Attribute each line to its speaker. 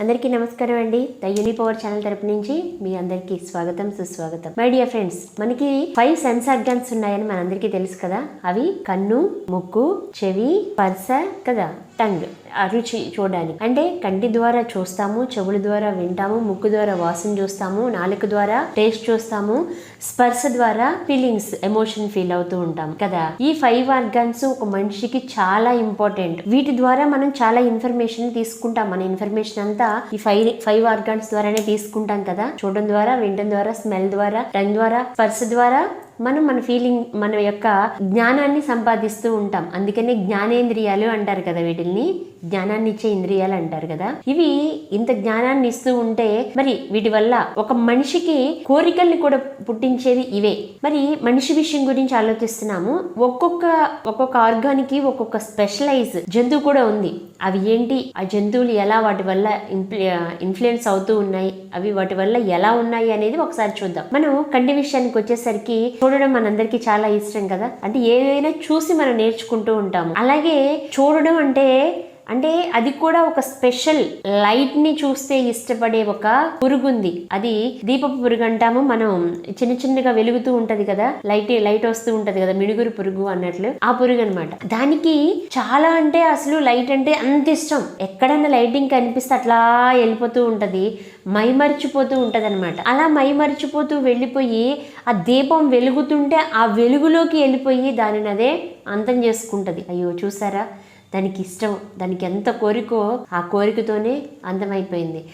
Speaker 1: అందరికీ నమస్కారం అండి. ద యూనిపవర్ ఛానల్ తరపు నుంచి మీ అందరికీ స్వాగతం సుస్వాగతం. మై డియర్ ఫ్రెండ్స్ మనకి ఫైవ్ సెన్స్ ఆర్గాన్స్ ఉన్నాయని మనందరికీ తెలుసు కదా. అవి కన్ను ముక్కు చెవి పర్స కదా. టంగ్ రుచి చూడడానికి. అంటే కంటి ద్వారా చూస్తాము చెవుల ద్వారా వింటాము ముక్కు ద్వారా వాసన చూస్తాము నాలుక ద్వారా టేస్ట్ చూస్తాము స్పర్శ ద్వారా ఫీలింగ్స్ ఎమోషన్ ఫీల్ అవుతూ ఉంటాం కదా. ఈ ఫైవ్ ఆర్గాన్స్ ఒక మనిషికి చాలా ఇంపార్టెంట్. వీటి ద్వారా మనం చాలా ఇన్ఫర్మేషన్ తీసుకుంటాం. మన ఇన్ఫర్మేషన్ అంతా ఈ ఫైవ్ ఫైవ్ ఆర్గాన్స్ ద్వారానే తీసుకుంటాం కదా. చూడడం ద్వారా వినడం ద్వారా స్మెల్ ద్వారా టంగ్ ద్వారా స్పర్శ ద్వారా మనం మన ఫీలింగ్ మన యొక్క జ్ఞానాన్ని సంపాదిస్తూ ఉంటాం. అందుకనే జ్ఞానేంద్రియాలు అంటారు కదా వీటిల్ని. జ్ఞానాన్ని ఇచ్చే ఇంద్రియాలు అంటారు కదా? ఇవి ఇంత జ్ఞానాన్ని ఇస్తూ ఉంటే మరి వీటి వల్ల ఒక మనిషికి కోరికల్ని కూడా పుట్టించేది ఇవే. మరి మనిషి విషయం గురించి ఆలోచిస్తున్నాము. ఒక్కొక్క ఒక్కొక్క ఆర్గానికి ఒక్కొక్క స్పెషలైజ్ జంతువు కూడా ఉంది. అవి ఏంటి? ఆ జంతువులు ఎలా వాటి వల్ల ఇన్ఫ్లుయెన్స్ అవుతూ ఉన్నాయి? అవి వాటి వల్ల ఎలా ఉన్నాయి అనేది ఒకసారి చూద్దాం. మనం కంటి విషయానికి వచ్చేసరికి చూడడం మనందరికీ చాలా ఇష్టం కదా? అంటే ఏదైనా చూసి మనం నేర్చుకుంటూ ఉంటాము. అలాగే చూడడం అంటే అంటే అది కూడా ఒక స్పెషల్ లైట్ని చూస్తే ఇష్టపడే ఒక పురుగు ఉంది అది దీపపు పురుగు అంటాము. మనం చిన్న చిన్నగా వెలుగుతూ ఉంటది కదా లైట్ లైట్ వస్తూ ఉంటది కదా మిడుగురు పురుగు అన్నట్లు ఆ పురుగు అనమాట దానికి చాలా అంటే అసలు లైట్ అంటే అంత ఇష్టం. ఎక్కడన్నా లైటింగ్ కనిపిస్తే అట్లా వెళ్ళిపోతూ ఉంటది మైమరిచిపోతూ ఉంటది అనమాట అలా మైమరిచిపోతూ వెళ్ళిపోయి ఆ దీపం వెలుగుతుంటే ఆ వెలుగులోకి వెళ్ళిపోయి దానిని అదే అంతం చేసుకుంటది. అయ్యో చూసారా? దానికి ఇష్టం దానికి ఎంత కోరికో ఆ కోరికతోనే అందమైపోయింది